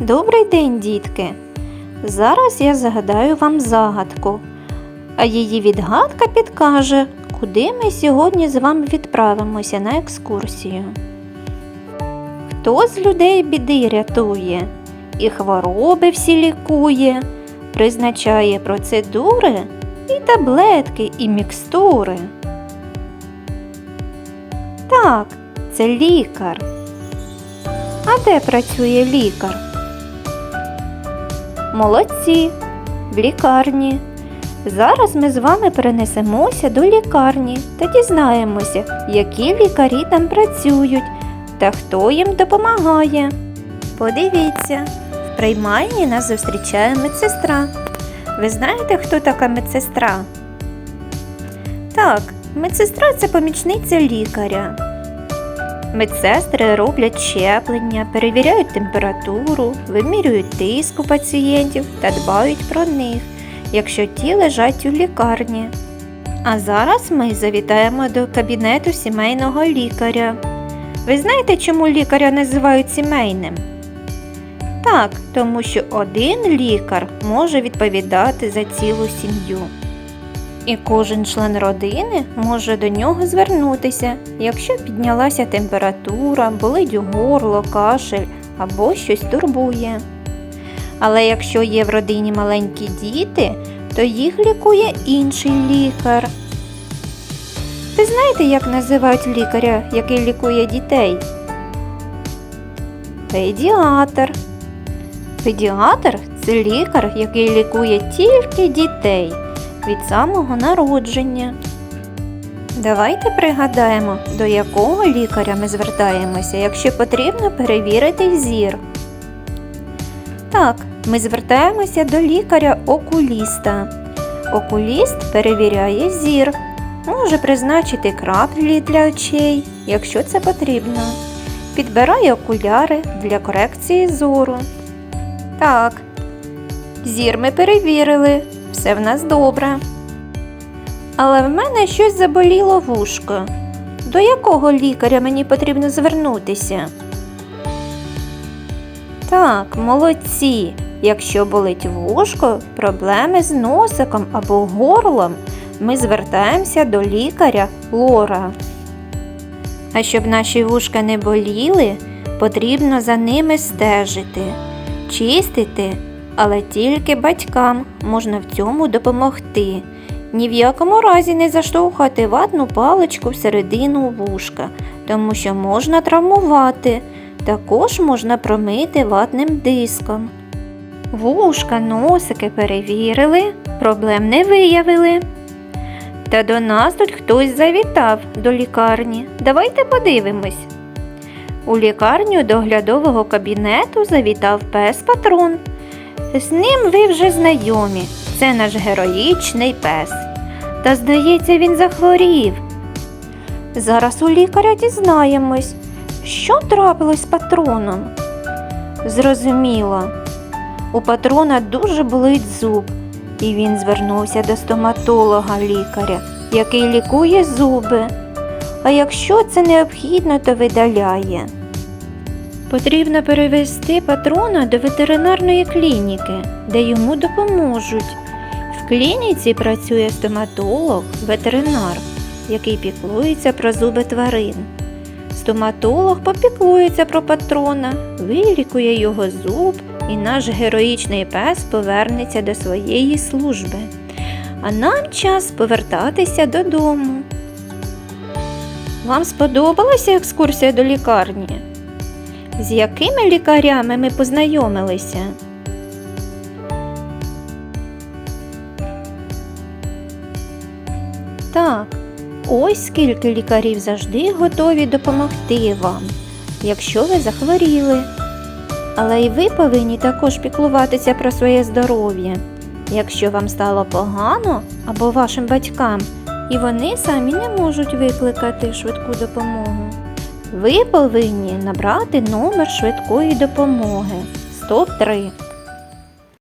Добрий день, дітки! Зараз я загадаю вам загадку, а її відгадка підкаже, куди ми сьогодні з вами відправимося на екскурсію. Хто з людей біди рятує і хвороби всі лікує, призначає процедури і таблетки, і мікстури. Так, це лікар. А де працює лікар? Молодці, в лікарні. Зараз ми з вами перенесемося до лікарні та дізнаємося, які лікарі там працюють та хто їм допомагає. Подивіться, в приймальні нас зустрічає медсестра. Ви знаєте, хто така медсестра? Так, медсестра це помічниця лікаря. Медсестри роблять щеплення, перевіряють температуру, вимірюють тиск у пацієнтів та дбають про них, якщо ті лежать у лікарні. А зараз ми завітаємо до кабінету сімейного лікаря. Ви знаєте, чому лікаря називають сімейним? Так, тому що один лікар може відповідати за цілу сім'ю. І кожен член родини може до нього звернутися, якщо піднялася температура, болить горло, кашель або щось турбує. Але якщо є в родині маленькі діти, то їх лікує інший лікар. Ви знаєте, як називають лікаря, який лікує дітей? Педіатр. Педіатр це лікар, який лікує тільки дітей від самого народження. Давайте пригадаємо, до якого лікаря ми звертаємося, якщо потрібно перевірити зір. Так, ми звертаємося до лікаря-окуліста. Окуліст перевіряє зір, може призначити краплі для очей, якщо це потрібно. Підбирає окуляри для корекції зору. Так, зір ми перевірили, все в нас добре. Але в мене щось заболіло вушко. До якого лікаря мені потрібно звернутися? Так, молодці. Якщо болить вушко, проблеми з носиком або горлом, ми звертаємося до лікаря лора. А щоб наші вушка не боліли, потрібно за ними стежити, чистити, але тільки батькам можна в цьому допомогти. Ні в якому разі не заштовхати ватну паличку всередину вушка, тому що можна травмувати. Також можна промити ватним диском. Вушка, носики перевірили, проблем не виявили. Та до нас тут хтось завітав до лікарні. Давайте подивимось. У лікарню до оглядового кабінету завітав пес патрон. З ним ви вже знайомі. Це наш героїчний пес. Та, здається, він захворів. Зараз у лікаря дізнаємось, що трапилось з патроном. Зрозуміло, у патрона дуже болить зуб, і він звернувся до стоматолога лікаря, який лікує зуби. А якщо це необхідно, то видаляє. Потрібно перевести патрона до ветеринарної клініки, де йому допоможуть. В клініці працює стоматолог, ветеринар, який піклується про зуби тварин. Стоматолог попіклується про патрона, вилікує його зуб, і наш героїчний пес повернеться до своєї служби. А нам час повертатися додому. Вам сподобалася екскурсія до лікарні? З якими лікарями ми познайомилися? Так, ось скільки лікарів завжди готові допомогти вам, якщо ви захворіли. Але й ви повинні також піклуватися про своє здоров'я, якщо вам стало погано або вашим батькам, і вони самі не можуть викликати швидку допомогу. Ви повинні набрати номер швидкої допомоги 103.